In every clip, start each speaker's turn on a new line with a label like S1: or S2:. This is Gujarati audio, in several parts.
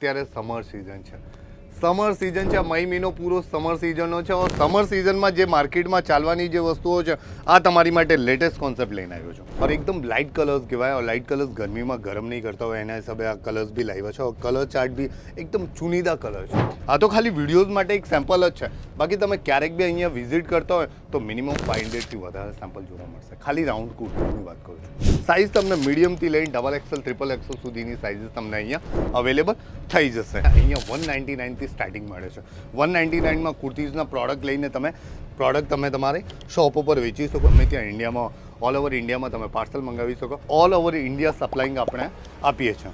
S1: અત્યારે સમર સિઝન છે. સમર સિઝન છે મઈ મહિનો પૂરો સમર સિઝનનો છે સમર સિઝનમાં જે માર્કેટમાં ચાલવાની જે વસ્તુઓ છે, આ તમારી માટે લેટેસ્ટ કોન્સેપ્ટ લઈને આવ્યો છું. ઓર એકદમ લાઇટ કલર્સ કહેવાય લાઇટ કલર્સ ગરમીમાં ગરમ નહીં કરતા હોય, એના હિસાબે આ કલર્સ બી લાવ્યા છે કલર ચાર્ટ બી એકદમ ચુનીદા કલર છે. આ તો ખાલી વિડીયોઝ માટે એક સેમ્પલ જ છે. બાકી તમે ક્યારેક બી અહીંયા વિઝિટ કરતા હોય, તો મિનિમમ ફાઇવ હંડ્રેડથી વધારે સેમ્પલ જોવા મળશે. ખાલી રાઉન્ડ કુર્તીની વાત કરું છું. સાઇઝ તમને મીડિયમથી લઈને ડબલ એક્સેલ ટ્રિપલ એક્સેલ સુધીની સાઇઝ તમને અહીંયા અવેલેબલ થઈ જશે. અહીંયા વન નાઇન્ટી નાઇનથી સ્ટાર્ટિંગ મળે છે. વન નાઇન્ટી નાઇનમાં કુર્તીઝના પ્રોડક્ટ લઈને તમે પ્રોડક્ટ તમે તમારી શોપ ઉપર વેચી શકો. અમે ત્યાં ઇન્ડિયામાં ઓલ ઓવર ઇન્ડિયામાં તમે પાર્સલ મંગાવી શકો. ઓલ ઓવર ઇન્ડિયા સપ્લાઇંગ આપણે આપીએ છીએ.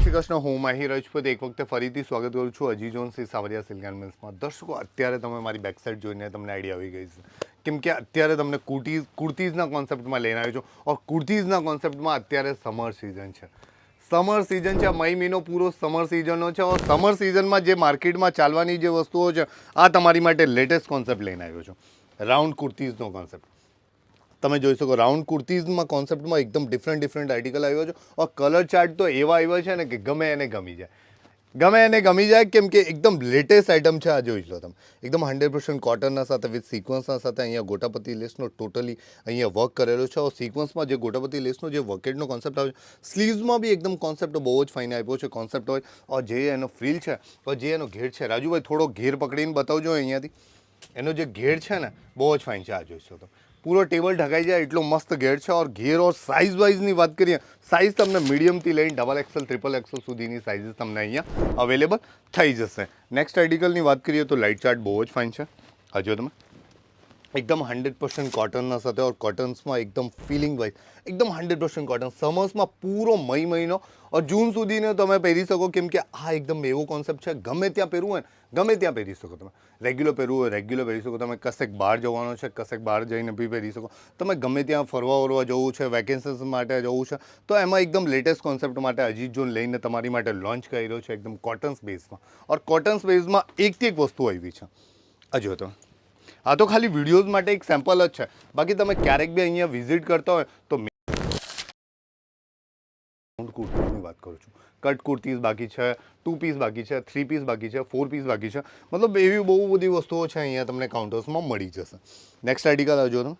S1: શ્રી કૃષ્ણ, હું માહી રજપૂત. એક વખતે ફરીથી સ્વાગત કરું છું અજી સિંહ સાવરિયા સિલ્કાન મિલ્સમાં. દર્શકો, અત્યારે તમે મારી બેક સાઈડ જોઈને તમને આઈડિયા આવી ગઈ છે. કેમ કે અત્યારે તમને કુર્તીઝ કુર્તીઝના કોન્સેપ્ટમાં લઈને આવ્યો છું. ઓર કુર્તીઝના કોન્સેપ્ટમાં અત્યારે સમર સિઝન છે. સમર સિઝન છે મઈ મહિનો પૂરો સમર સિઝનનો છે, ઓર સમર સિઝનમાં જે માર્કેટમાં ચાલવાની જે વસ્તુઓ છે, આ તમારી માટે લેટેસ્ટ કોન્સેપ્ટ લઈને આવ્યો છું. રાઉન્ડ કુર્તીઝનો કોન્સેપ્ટ તમે જોઈ શકો રાઉન્ડ કુર્તીઝમાં કોન્સેપ્ટમાં એકદમ ડિફરન્ટ ડિફરન્ટ આર્ટિકલ આવ્યો છે. ઓર કલર ચાર્ટ તો એવા આવ્યા છે ને કે ગમે એને ગમી જાય. ગમે એને ગમી જાય, કેમ કે એકદમ લેટેસ્ટ આઇટમ છે, આ જોઈ લો તમે. એકદમ હંડ્રેડ પર્સન્ટ કોટનના સાથે વિથ સિક્વન્સના સાથે અહીંયા ગોટાપતિ લેસનો ટોટલી અહીંયા વર્ક કરેલો છે. સિક્વન્સમાં જે ગોટાપતિ લેસનો જે વર્કેટનો કોન્સેપ્ટ આવે છે સ્લીવ્સમાં બી એકદમ કોન્સેપ્ટ બહુ જ ફાઇન આપ્યો છે કોન્સેપ્ટ હોય. ઓર જે એનો ફ્રીલ છે ઓર જે એનો ઘેર છે, રાજુભાઈ થોડો ઘેર પકડીને બતાવજો અહીંયાથી. એનો જે ઘેર છે ને, બહુ જ ફાઇન છે, આ જોઈશો તો પૂરો ટેબલ ઢકાઈ જાય, એટલો મસ્ત ઘેર છે. ઓર ઘેર ઓર સાઇઝ વાઇઝની વાત કરીએ સાઇઝ તમને મીડિયમથી લઈને ડબલ એક્સેલ ટ્રિપલ એક્સેલ સુધીની સાઇઝ તમને અહીંયા અવેલેબલ થઈ જશે. નેક્સ્ટ આર્ટિકલની વાત કરીએ તો લાઇટ ચાર્ટ બહુ જ ફાઇન છે. હજુ તમે એકદમ હંડ્રેડ પર્સન્ટ કોટનના સાથે ઓર કોટન્સમાં એકદમ ફિલિંગ વાઇઝ એકદમ હંડ્રેડ પર્સન્ટ કોટન સમર્સમાં પૂરો મઈ મહિનો. ઓર જૂન સુધીને તમે પહેરી શકો કેમ કે આ એકદમ એવો કોન્સેપ્ટ છે, ગમે ત્યાં પહેરવું હોય ગમે ત્યાં પહેરી શકો તમે. રેગ્યુલર પહેરવું હોય રેગ્યુલર પહેરી શકો તમે. કશેક બહાર જવાનો છે, કશેક બહાર જઈને બી પહેરી શકો. તમે ગમે ત્યાં ફરવા વરવા જવું છે વેકેશન્સ માટે જવું છે, તો એમાં એકદમ લેટેસ્ટ કોન્સેપ્ટ માટે અજીત જોન લઈને તમારી માટે લોન્ચ કર્યો છે, એકદમ કોટન્સ બેઝમાં ઓર કોટન્સ બેઝમાં એકથી એક વસ્તુ આવી છે. આ જો તમે. આ તો ખાલી વિડીયોઝ માટે એક સેમ્પલ જ છે. બાકી તમે ક્યારેક બી અહીંયા વિઝિટ કરતા હોય તો કુર્તીની વાત કરું છું. કટ કુર્તીઝ બાકી છે ટુ પીસ બાકી છે થ્રી પીસ બાકી છે ફોર પીસ બાકી છે. મતલબ એવી બહુ બધી વસ્તુઓ છે અહીંયા તમને કાઉન્ટર્સમાં મળી જશે. નેક્સ્ટ આર્ટિકલ આવજો તમે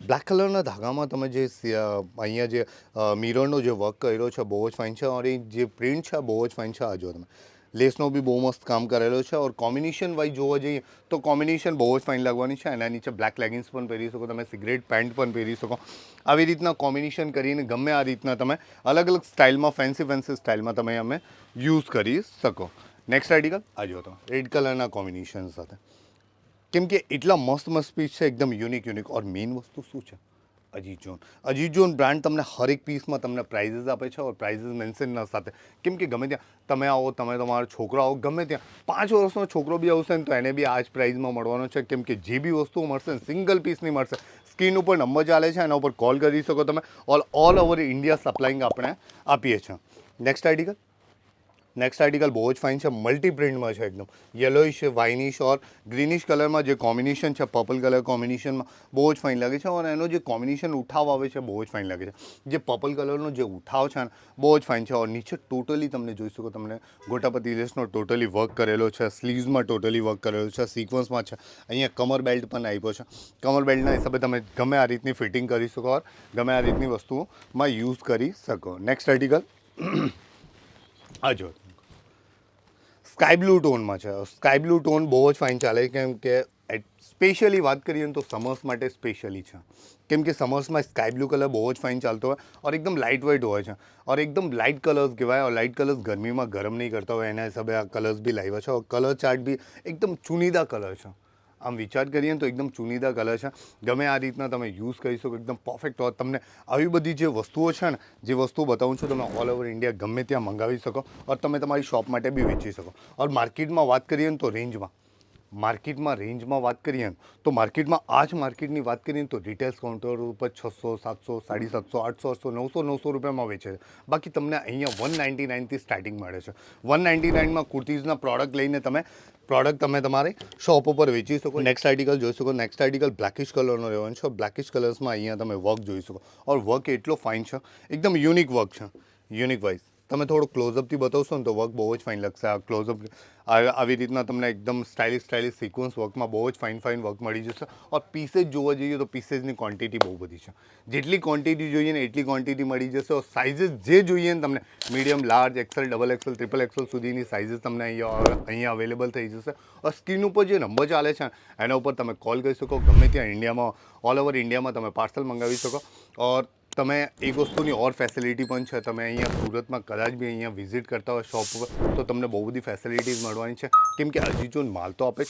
S1: બ્લેક કલરના ધાગામાં તમે જે અહીંયા જે મિરરનો જે વર્ક કર્યો છે, બહુ જ ફાઇન છે. અને જે પ્રિન્ટ છે, બહુ જ ફાઇન છે. આજો તમે. લેસનો બી બહુ મસ્ત કામ કરેલો છે ઓર કોમ્બિનેશન વાઇઝ જોવા જઈએ તો કોમ્બિનેશન બહુ જ ફાઇન લાગવાની છે એના નીચે બ્લેક લેગિન્સ પણ પહેરી શકો તમે સિગરેટ પેન્ટ પણ પહેરી શકો આવી રીતના કોમ્બિનેશન કરીને ગમે આ રીતના તમે અલગ અલગ સ્ટાઇલમાં ફેન્સી ફેન્સી સ્ટાઇલમાં તમે અમે યુઝ કરી શકો નેક્સ્ટ આર્ટિકલ આ જો તમે રેડ કલરના કોમ્બિનેશન સાથે કેમ કે એટલા મસ્ત મસ્ત પીસ છે એકદમ યુનિક યુનિક ઓર મેઇન વસ્તુ શું છે અજીત જોન બ્રાન્ડ તમને હરેક પીસમાં તમને પ્રાઇઝીસ આપે છે ઓર પ્રાઇઝીસ મેન્શનના સાથે કેમ કે ગમે ત્યાં તમે આવો તમે તમારો છોકરો આવો ગમે ત્યાં પાંચ વર્ષનો છોકરો બી આવશે ને તો એને બી આ જ પ્રાઇઝમાં મળવાનો છે કેમ કે જે બી વસ્તુઓ મળશે ને સિંગલ પીસની મળશે સ્કીન ઉપર નંબર ચાલે છે એના ઉપર કોલ કરી શકો તમે all all over India supplying આપણે આપીએ છીએ નેક્સ્ટ આર્ટિકલ નેક્સ્ટ આર્ટિકલ બહુ જ ફાઇન છે મલ્ટી પ્રિન્ટમાં છે એકદમ. યલોઇશ વાઇનિશ ઓર ગ્રીનિશ કલરમાં જે કોમ્બિનેશન છે પર્પલ કલર કોમ્બિનેશનમાં બહુ જ ફાઇન લાગે છે અને એનો જે કોમ્બિનેશન ઉઠાવ આવે છે, બહુ જ ફાઇન લાગે છે. જે પર્પલ કલરનો જે ઉઠાવ છે ને, બહુ જ ફાઇન છે. ઓર નીચે ટોટલી તમને જોઈ શકો, તમને ગોટાપતિ લેસનો ટોટલી વર્ક કરેલો છે સ્લીવ્સમાં ટોટલી વર્ક કરેલો છે સિક્વન્સમાં છે. અહીંયા કમર બેલ્ટ પણ આપ્યો છે. કમર બેલ્ટના હિસાબે તમે ગમે આ રીતની ફિટિંગ કરી શકો ઓર ગમે આ રીતની વસ્તુઓમાં યુઝ કરી શકો. નેક્સ્ટ આર્ટિકલ આ સ્કાય બ્લુ ટોનમાં છે. સ્કાય બ્લુ ટોન બહુ જ ફાઇન ચાલે કેમ કે સ્પેશિયલી વાત કરીએ તો સમર્સ માટે સ્પેશિયલી છે. કેમ કે સમર્સમાં સ્કાય બ્લુ કલર બહુ જ ફાઇન ચાલતો હોય ઓર એકદમ લાઇટ વેઇટ હોય છે. ઓર એકદમ લાઇટ કલર્સ કહેવાય લાઇટ કલર્સ ગરમીમાં ગરમ નહીં કરતા હોય. એના હિસાબે આ કલર્સ બી લાવ્યા છે. કલર ચાર્ટ બી એકદમ ચુનીદા કલર છે. આમ વિચાર કરીએ ને તો એકદમ ચુનીદા કલર છે. ગમે આ રીતના તમે યુઝ કરી શકો, એકદમ પરફેક્ટ હોય તમને આવી બધી જે વસ્તુઓ છે ને, જે વસ્તુઓ બતાવું છું, તમે ઓલ ઓવર ઇન્ડિયા ગમે ત્યાં મંગાવી શકો ઓર તમે તમારી શોપ માટે બી વેચી શકો. ઓર માર્કેટમાં વાત કરીએ ને તો રેન્જમાં માર્કેટમાં રેન્જમાં વાત કરીએ ને, તો માર્કેટમાં આ જ માર્કેટની વાત કરીએ તો રિટેલ્સ કાઉન્ટર ઉપર છસો, સાતસો, સાડી સાતસો, આઠસો આઠસો, નવસો નવસો રૂપિયામાં વેચે છે. બાકી તમને અહીંયા વન નાઇન્ટી નાઇનથી સ્ટાર્ટિંગ મળે છે. વન નાઇન્ટી નાઇનમાં કુર્તીઝના પ્રોડક્ટ લઈને તમે, પ્રોડક્ટ તમે તમારી શોપ ઉપર વેચી શકો. નેક્સ્ટ આર્ટિકલ જોઈ શકો. નેક્સ્ટ આર્ટિકલ બ્લેકિશ કલરનો રહેવાનો છે. બ્લેકિશ કલર્સમાં અહીંયા તમે વર્ક જોઈ શકો. ઓર વર્ક એટલો ફાઇન છે. એકદમ યુનિક વર્ક છે. યુનિક વાઇઝ તમે થોડું ક્લોઝઅપથી બતાવશો ને તો વર્ક બહુ જ ફાઇન લાગશે. આ ક્લોઝઅપ આવી રીતના તમને એકદમ સ્ટાઇલિશ સ્ટાઇલિશ સિક્વન્સ વર્કમાં બહુ જ ફાઇન ફાઇન વર્ક મળી જશે. ઓર પીસેજ જોવા જઈએ તો પીસેજની ક્વોન્ટિટી બહુ બધી છે. જેટલી ક્વોન્ટિટી જોઈએ ને એટલી ક્વોન્ટિટી મળી જશે. ઓર સાઇઝિસ જે જોઈએ ને તમને medium large XL double XL triple XL સુધીની સાઇઝિસ તમને અહીંયા અહીંયા અવેલેબલ થઈ જશે. ઓર સ્ક્રીન ઉપર જે નંબર ચાલે છે, એના ઉપર તમે કોલ કરી શકો. ગમે ત્યાં ઇન્ડિયામાં ઓલ ઓવર ઇન્ડિયામાં તમે પાર્સલ મંગાવી શકો. ઓર તમે એક વસ્તુની ઓર ફેસિલિટી પણ છે. તમે અહીંયા સુરતમાં કદાચ બી અહીંયા વિઝિટ કરતા હોય શોપ ઉપર, તો તમને બહુ બધી ફેસિલિટીઝ મળવાની છે. કેમ કે અજીજો માલ તો આપે